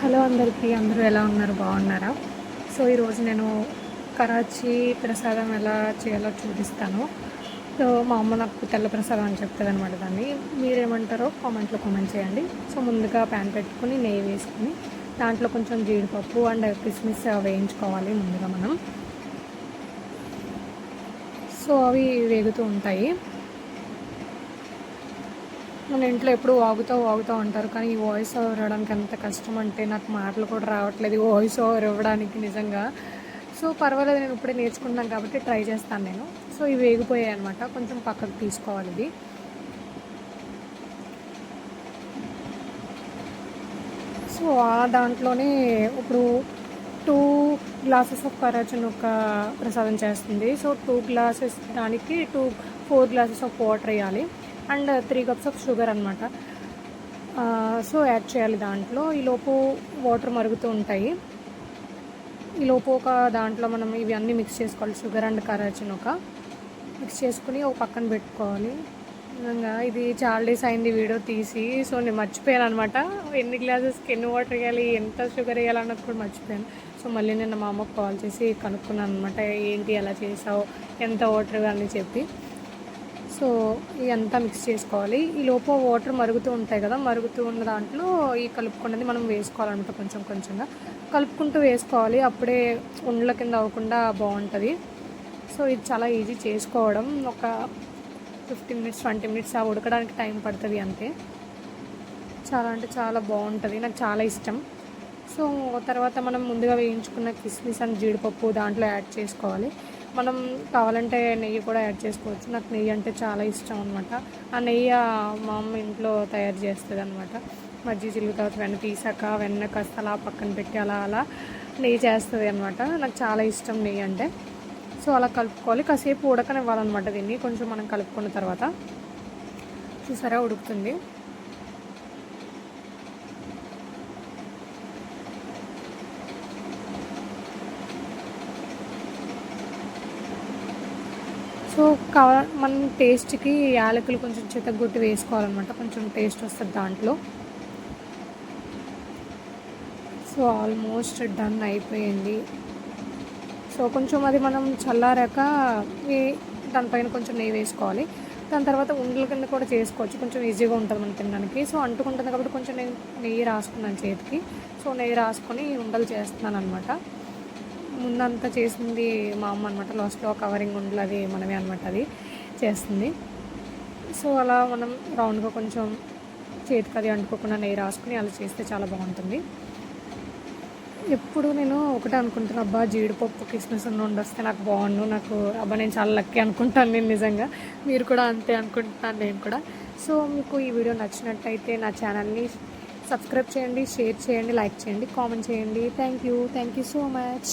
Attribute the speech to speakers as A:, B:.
A: Hello అందరికీ అందరూ ఎలా ఉన్నారు? బాగున్నారా? సో ఈరోజు నేను కరాచీ ప్రసాదం ఎలా చేయాలో చూపిస్తాను. సో మా అమ్మ నాకు తెల్ల ప్రసాదం అని చెప్తుంది అనమాట దాన్ని. మీరేమంటారో కామెంట్లో కామెంట్ చేయండి. సో ముందుగా ప్యాన్ పెట్టుకుని నెయ్యి వేసుకుని దాంట్లో కొంచెం జీడిపప్పు అండ్ కిస్మిస్ వేయించుకోవాలి ముందుగా మనం. సో అవి వేగుతూ ఉంటాయి. మన ఇంట్లో ఎప్పుడు వాగుతూ వాగుతూ ఉంటారు కానీ ఈ వాయిస్ ఓవర్ ఇవ్వడానికి ఎంత కష్టం అంటే నాకు మాటలు కూడా రావట్లేదు ఈ వాయిస్ ఓవర్ ఇవ్వడానికి నిజంగా. సో పర్వాలేదు నేను ఇప్పుడే నేర్చుకుంటున్నాను కాబట్టి ట్రై చేస్తాను నేను. సో ఇవి వేగిపోయాయి అనమాట కొంచెం పక్కకు తీసుకోవాలి ఇది సో ఆ దాంట్లోనే ఇప్పుడు టూ గ్లాసెస్ ఆఫ్ కరాచన్ ఒక ప్రసాదం చేస్తుంది. సో టూ గ్లాసెస్ దానికి two four glasses of water వేయాలి. And three cups of sugar అనమాట సో యాడ్ చేయాలి దాంట్లో. ఈలోపు వాటర్ మరుగుతూ ఉంటాయి. ఈలోపు ఒక దాంట్లో మనం ఇవి అన్నీ మిక్స్ చేసుకోవాలి. షుగర్ అండ్ కరాచిన్ ఒక. మిక్స్ చేసుకుని ఒక పక్కన పెట్టుకోవాలి. నిజంగా ఇది చాలా డేస్ అయింది వీడియో తీసి. సో నేను మర్చిపోయాను అనమాట ఎన్ని గ్లాసెస్కి ఎన్ని వాటర్ వేయాలి ఎంత షుగర్ వేయాలన్నది కూడా మర్చిపోయాను. సో మళ్ళీ నేను మా అమ్మకు కాల్ చేసి కనుక్కున్నాను అనమాట ఏంటి ఎలా చేసావు ఎంత వాటర్ అని చెప్పి. సో ఇదంతా మిక్స్ చేసుకోవాలి. ఈ లోపు వాటర్ మరుగుతూ ఉంటాయి కదా మరుగుతూ ఉన్న దాంట్లో ఈ కలుపుకున్నది మనం వేసుకోవాలన్నమాట కొంచెం కొంచెంగా. కలుపుకుంటూ వేసుకోవాలి అప్పుడే ఉండల కింద అవ్వకుండా బాగుంటుంది. సో ఇది చాలా ఈజీ చేసుకోవడం. ఒక ఫిఫ్టీన్ మినిట్స్ ట్వంటీ మినిట్స్ ఆ ఉడకడానికి టైం పడుతుంది అంతే. చాలా అంటే చాలా బాగుంటుంది. నాకు చాలా ఇష్టం. సో తర్వాత మనం ముందుగా వేయించుకున్న కిస్మిస్ అండ్ జీడిపప్పు దాంట్లో యాడ్ చేసుకోవాలి. మనం కావాలంటే నెయ్యి కూడా యాడ్ చేసుకోవచ్చు. నాకు నెయ్యి అంటే చాలా ఇష్టం అనమాట ఆ నెయ్యి మా అమ్మ ఇంట్లో తయారు చేస్తుంది అనమాట మజ్జి చిల్లు తర్వాత వెన్న తీసాక వెన్న కాస్త అలా పక్కన పెట్టి అలా అలా నెయ్యి చేస్తుంది అనమాట నాకు చాలా ఇష్టం నెయ్యి అంటే. సో అలా కలుపుకోవాలి. కాసేపు ఉడకనివ్వాలన్నమాట దీన్ని. కొంచెం మనం కలుపుకున్న తర్వాత. చూసారా? ఉడుకుతుంది. సో కావాల మన టేస్ట్కి యాలకులు కొంచెం చితగొట్టి వేసుకోవాలన్నమాట. కొంచెం టేస్ట్ వస్తుంది దాంట్లో. సో ఆల్మోస్ట్ డన్ అయిపోయింది. సో కొంచెం అది మనం చల్లారాక దానిపైన కొంచెం నెయ్యి వేసుకోవాలి. దాని తర్వాత ఉండల కింద కూడా చేసుకోవచ్చు. కొంచెం ఈజీగా ఉంటుంది మనం తినడానికి. సో అంటుకుంటుంది కాబట్టి కొంచెం నేను నెయ్యి రాసుకున్నాను చేతికి. సో నెయ్యి రాసుకొని ఉండలు చేస్తున్నాను అనమాట ముందంతా చేసింది మా అమ్మ అనమాట లాస్ట్లో కవరింగ్ ఉండలు అది మనమే అనమాట అది చేస్తుంది. సో అలా మనం రౌండ్గా కొంచెం చేతికి అది అంటుకోకుండా నెయ్యి రాసుకుని అలా చేస్తే చాలా బాగుంటుంది. ఎప్పుడు నేను ఒకటే అనుకుంటాను అబ్బా జీడిపప్పు కిస్మిస్ నుండి వస్తే నాకు బాగుండు నాకు అబ్బా నేను చాలా లక్కీ అనుకుంటాను నేను నిజంగా. మీరు కూడా అంతే అనుకుంటున్నాను నేను కూడా. సో మీకు ఈ వీడియో నచ్చినట్టయితే నా ఛానల్ని సబ్స్క్రైబ్ చేయండి షేర్ చేయండి లైక్ చేయండి కామెంట్ చేయండి. Thank you thank you so much